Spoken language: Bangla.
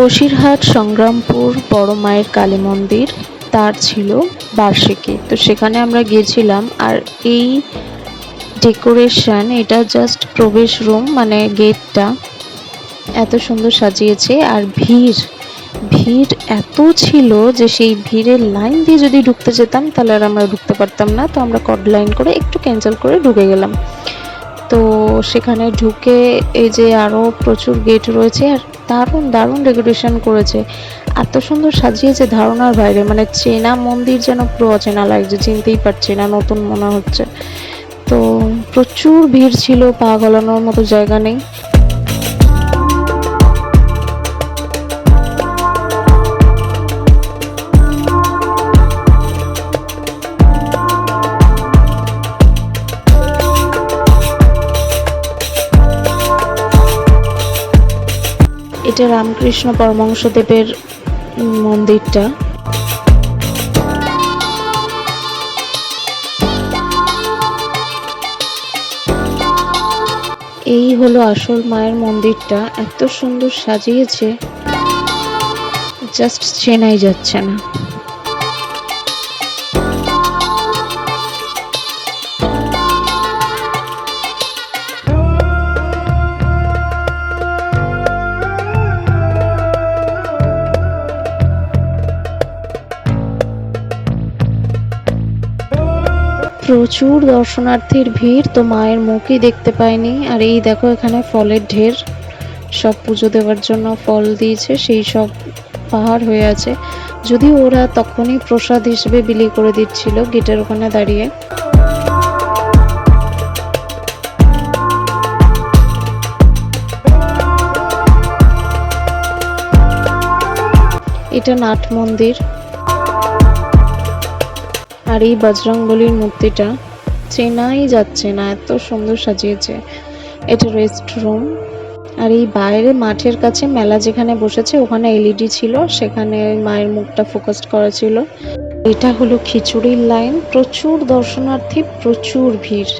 বসিরহাট সংগ্রামপুর বড় মায়ের কালী মন্দির, তার ছিল বার্ষিকী। তো সেখানে আমরা গিয়েছিলাম আর এই ডেকোরেশন, এটা জাস্ট প্রবেশ রুম মানে গেটটা এত সুন্দর সাজিয়েছে আর ভিড় ভিড় এত ছিল যে সেই ভিড়ের লাইন দিয়ে যদি ঢুকতে যেতাম তাহলে আর আমরা ঢুকতে পারতাম না। তো আমরা কড লাইন করে একটু ক্যান্সেল করে ঢুকে গেলাম। তো সেখানে ঢুকে এই যে আরও প্রচুর গেট রয়েছে আর দারুণ দারুণ ডেকোরেশন করেছে। এত সুন্দর সাজিয়েছে ধারণার বাইরে মানে চেনা মন্দির যেন পুরো অচেনা লাগছে, চিনতেই পারছি না, নতুন মনে হচ্ছে। তো প্রচুর ভিড় ছিল, পা গলানোর মতো জায়গা নেই। এটা রামকৃষ্ণ পরমংসদেবের মন্দিরটা। এই হলো আসল মায়ের মন্দিরটা, এত সুন্দর সাজিয়েছে। জাস্ট চেনাই যাচ্ছে না। প্রচুর দর্শনার্থীর ভিড়, তো মায়ের মুখই দেখতে পাইনি। আর এই দেখো, এখানে ফলের ঢের। সব পুজো দেওয়ার জন্য ফল দিয়েছে, সেই সব পাহাড় হয়ে আছে। যদি ওরা তখনই প্রসাদ হিসেবে বিলি করে দিচ্ছিল গেটের ওখানে দাঁড়িয়ে। এটা নাট মন্দির। আর এই বজরংবলির মূর্তিটা চেনাই যাচ্ছে না, এত সুন্দর সাজিয়েছে। এটা রেস্ট রুম আর এই বাইরে মাঠের কাছে মেলা যেখানে বসেছে, ওখানে এলইডি ছিল, সেখানে মায়ের মুখটা ফোকাসড করা ছিল। এটা হলো খিচুড়ির লাইন প্রচুর দর্শনার্থী, প্রচুর ভিড়।